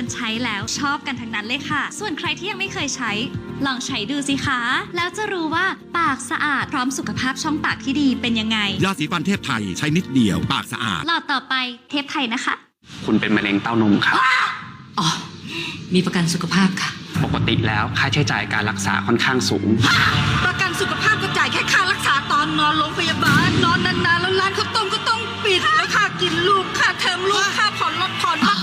คนใช้แล้วชอบกันทั้งนั้นเลยค่ะ ส่วนใครที่ยังไม่เคยใช้ ลองใช้ดูสิคะ แล้วจะรู้ว่าปากสะอาดพร้อมสุขภาพช่องปากที่ดีเป็นยังไง ยาสีฟันเทพไทยใช้นิดเดียว ปากสะอาด หลอดต่อไปเทปไทยนะคะ คุณเป็นมะเร็งเต้านมครับ อ๋อ มีประกันสุขภาพค่ะ ปกติแล้วค่าใช้จ่ายการรักษาค่อนข้างสูง ตอนนอนโรงพยาบาลนอนนานๆแล้วร้านข้าวต้มก็ต้องปิดแล้วค่ากินลูกค่าเทอมลูกค่าผ่อนรถผ่อนบ้าน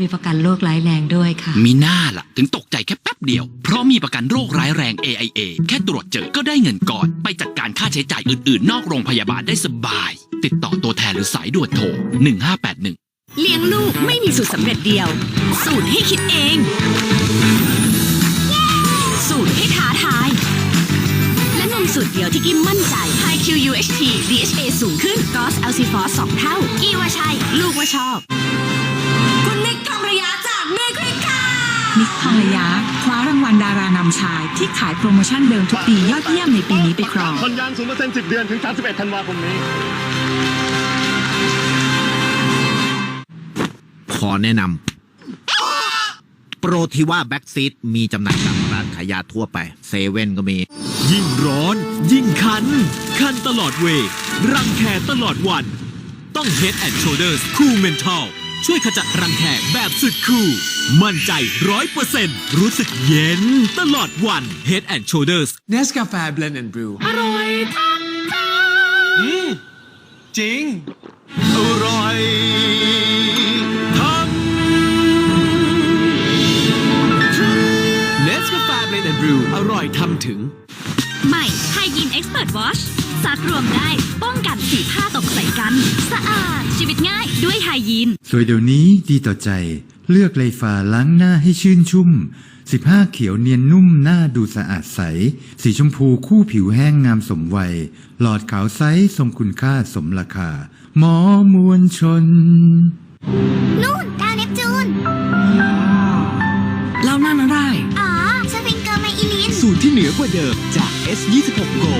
มีประกันโรคร้ายแรงด้วยค่ะ มีหน้าล่ะ ถึงตกใจแค่แป๊บเดียว เพราะมีประกันโรคร้ายแรง AIA แค่ตรวจเจอก็ได้เงินก่อน ไปจัดการค่าใช้จ่ายอื่นๆ นอกโรงพยาบาลได้สบาย ติดต่อตัวแทนหรือสายด่วนโทร 1581เลี้ยงลูกไม่มีสูตรสำเร็จเดียว สูตรให้คิดเอง สูตรให้ท้าทายและนม สูตรเดียวที่กิมมั่นใจ High Q UHT DHA สูงขึ้น g o s a l c i f o s 2เท่า กี่ว่าใช่ ลูกว่าชอบ คุณนิกทองระยะจากเมคริกานิกทองระยะคว้ารางวัลดารานำชาย ที่ขายโปรโมชั่นเดิมทุกปียอดเยี่ยมในปีนี้ไปครองผ่อนยางศูนย์เปอร์เซ็นต์สิบเดือนถึง 31 ธันวาคมนี้ ขอแนะนำโปรทิว่าแบ็กซีดมีจำหน่ายตามร้านขายยาทั่วไป เซเว่นก็มี ยิ่งร้อน ยิ่งคัน คันตลอดเวย์รังแคตลอดวัน ต้อง Head and Shoulders Cool Mental ช่วยขจัดรังแคแบบสุดคูลมั่นใจร้อยเปอร์เซ็นต์รู้สึกเย็นตลอดวัน Head and Shoulders Nescafe Blend and Brew อร่อยทั้งใจจริง อร่อย Nescafe Blend and Brew อร่อยทำถึง ใหม่ Hygiene Expert Wash ซักรวมได้ป้องกันสีผ้าตกใส่กัน สะอาดชีวิตง่ายด้วยไฮยีนสวยเดี๋ยวนี้ดีต่อใจ เลือกไลฟาล้างหน้าให้ชื่นชุ่ม 15 เขียวเนียนนุ่มหน้าดูสะอาดใส สีชมพูคู่ผิวแห้งงามสมวัย หลอดขาวใสทรงคุณค่าสมราคา หมอมวลชน นู่นดาวเนปจูนเล่าหน้ามาได้อ๋อสฟิงเกอร์ไมอิลิน สูตรที่เหนือกว่าเดิมจาก S26 Go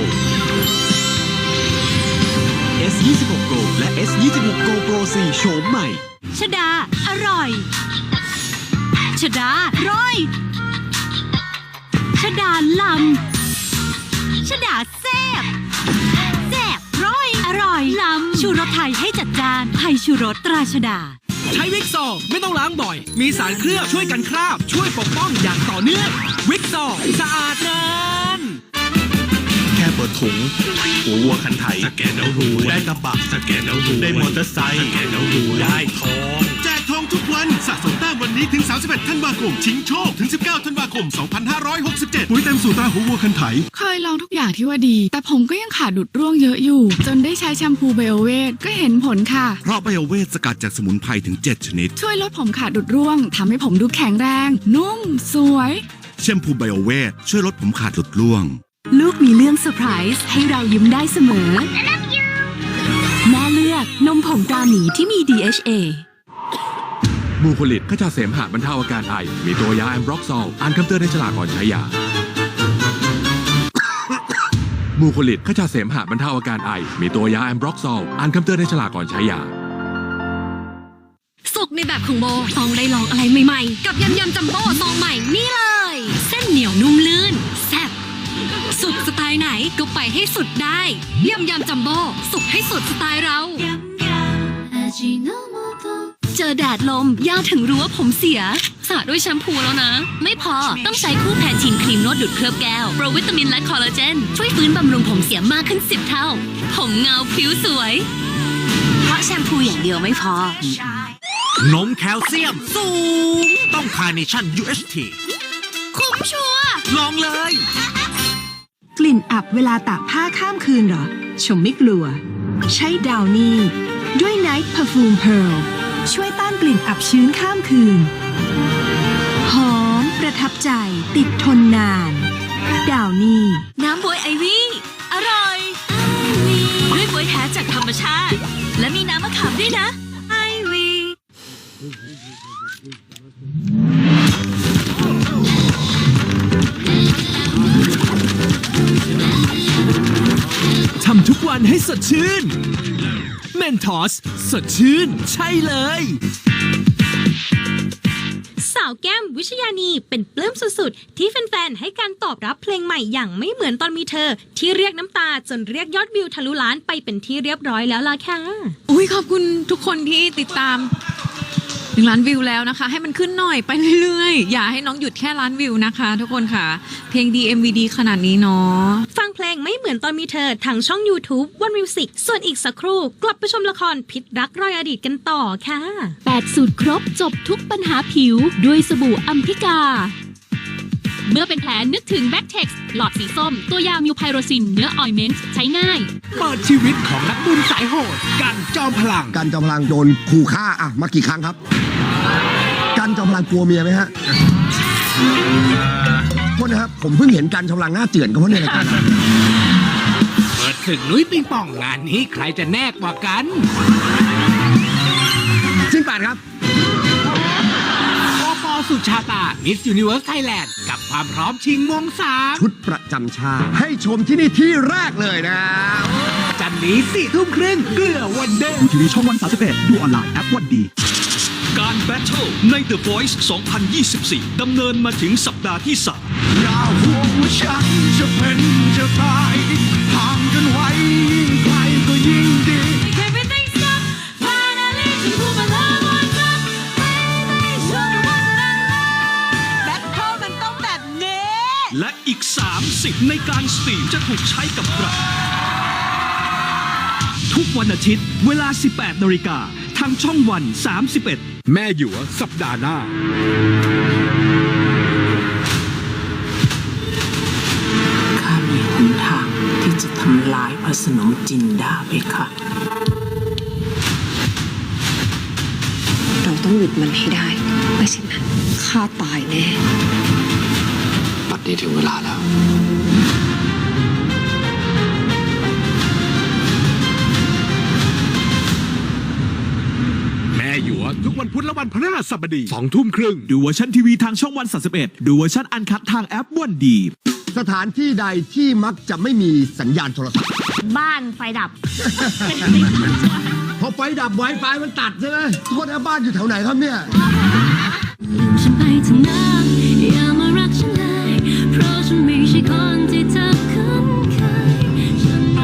S26 Go และ S26 Go Pro 4โฉมใหม่ ชดา อร่อย ชดาร้อย ชดาลำ ชดาแซ่บแซ่บร้อย อร่อย ลำ ชูรสไทยให้จัดจานไทยชูรสตราชดา ใช้วิกซอไม่ต้องล้างบ่อย มีสารเคลือบช่วยกันคราบ ช่วยปกป้องอย่างต่อเนื่องวิกซอสะอาดนานแค่เปิดถุงหัววัวคันไถสแกนแล้วรวยได้กระบะสแกนแล้วรวยได้มอเตอร์ไซค์สแกนแล้วรวยได้ทอง สะสมแต้มวันนี้ถึง 31 ธันวาคม ชิงโชค ถึง 19 ธันวาคม 2567 ปุ๋ยเต็มสูตราหัววัวคันไถ เคยลองทุกอย่างที่ว่าดี แต่ผมก็ยังขาดดุดร่วงเยอะอยู่ จนได้ใช้แชมพูไบโอเวทก็เห็นผลค่ะ เพราะไบโอเวทสกัดจากสมุนไพรถึง 7 ชนิด ช่วยลดผมขาดดุดร่วงทำให้ผมดูแข็งแรง นุ่ม สวย แชมพูไบโอเวทช่วยลดผมขาดหลุดร่วง ลูกมีเรื่องเซอร์ไพรส์ให้เรายิ้มได้เสมอ แม่เลือกนมผงตราหมีที่มี DHA มูผลิตขจัดเสมหะบรรเทาอาการไอ มีตัวยาแอมบร็อกซอลอ่านคำเตือนในฉลากก่อนใช้ยา มูผลิตขจัดเสมหะบรรเทาอาการไอ มีตัวยาแอมบร็อกซอลอ่านคำเตือนในฉลากก่อนใช้ยา สุกในแบบของโบต้องได้ลองอะไรใหม่ๆ กับยำยำจัมโบ้ซองใหม่นี่เลย เส้นเหนียวนุ่มลื่นแซ่บสุดสไตล์ไหนก็ไปให้สุดได้ยำยำจัมโบ้สุกให้สุดสไตล์เรา เจอแดดลม ย่าถึงรู้ว่าผมเสียสระด้วยแชมพูแล้วนะ ไม่พอต้องใช้คู่แพนทีนครีมนวดดูดเคลือบแก้ว โปรวิตามินและคอลลาเจน ช่วยฟื้นบำรุงผมเสียมากขึ้น 10 เท่า ผมเงาผิวสวย เพราะแชมพูอย่างเดียวไม่พอ นมแคลเซียมสูง ต้องคาร์เนชั่น UHT คุ้มชัวร์ลองเลย กลิ่นอับเวลาตากผ้าข้ามคืนเหรอ ชมไม่กลัว ใช้ดาวนี่ ด้วย Night Perfume Pearl ช่วยต้านกลิ่นอับชื้นข้ามคืน หอมประทับใจติดทนนาน ดาวนี่ น้ำบวยไอวี่อร่อยด้วยบวยแท้จากธรรมชาติ และมีน้ำมะขามด้วยนะไอวี่ ให้สดชื่น เมนทอส สดชื่น ใช่เลยาวแก้มวิชยานีเป็นปลื้มสุดๆ ที่แฟนๆ ให้การตอบรับเพลงใหม่อย่างไม่เหมือนตอนมีเธอ ที่เรียกน้ำตาจนเรียกยอดวิวทะลุล้านไปเป็นที่เรียบร้อยแล้วล่ะค่ะ อุ้ยขอบคุณทุกคนที่ติดตามหนึ่งล้านวิวแล้วนะคะ ให้มันขึ้นหน่อยไปเรื่อยๆ อย่าให้น้องหยุดแค่ล้านวิวนะคะ ทุกคนค่ะ เพลงดี MV ดีขนาดนี้เนาะฟัง เพลงไม่เหมือนตอนมีเธอทางช่อง YouTube One Music ส่วนอีกสักครู่กลับไปชมละครพิษรักรอยอดีตกันต่อค่ะ 8 สูตรครบจบทุกปัญหาผิวด้วยสบู่อัมพิกา เมื่อเป็นแผลนึกถึงแบ็กเท็กซ์หลอดสีส้ม ตัวยามิวไพโรซิน เนื้อออยเมนต์ใช้ง่าย เปิดชีวิตของนักบุญสายโหดกันจอมพลังกันจอมพลังโดนขู่ฆ่าอะมากี่ครั้งครับกันจอมพลังกลัวเมียไหมฮะ โทษนะครับ ผมเพิ่งเห็นกันจอมพลังหน้าเจือนก็เพราะในรายการเปิดศึกนุ้ยปิงปองงานนี้ใครจะแน่กว่ากันสิ้นแปดครับ ปอปอสุชาตา มิส s u นิเวิร์สไทยแลนด์ กับความพร้อมชิงมงสามชุดประจำชาติให้ชมที่นี่ที่แรกเลยนะจัน นี้สี่ทุ่มครึ่งเกลือวันเดย์ทีวีช่องวัน31ดูออนไลน์แอปวันดีการแบทเทิลใน The Voice 2024 ดำเนินมาถึงสัปดาห์ที่3อย่าห่วงว่าฉันจะเป็นจะตายห่างกันไว้ยิ่งไกลก็ยิ่งดีแบทเทิลมันต้องแบบนี้ และอีก 30 ในการสตรีมจะถูกใช้กับใคร ทุกวันอาทิตย์ เวลา 18นาฬิกาทางช่องวัน 31 แม่หยวสัปดาห์หน้า ข้ามีหนทางที่จะทำลายพระสนมจินดาไปค่ะ เราต้องหยุดมันให้ได้ ไม่เช่นนั้นข้าตายแน่ บัดนี้ถึงเวลาแล้ว หยวทุกวันพุธและวันพฤหัสบดีสองทุ่มครึ่ง ดูเวอร์ชันทีวีทางช่องวัน 31 ดูเวอร์ชันอันคัดทางแอปวันดี สถานที่ใดที่มักจะไม่มีสัญญาณโทรศัพท์ บ้านไฟดับ พอไฟดับไวไฟมันตัดใช่ไหมโทษนะบ้านอยู่แถวไหนครับเนี่ยฉันไปเถอะนะอย่ามารักฉันเลย เพราะฉันไม่ใช่คน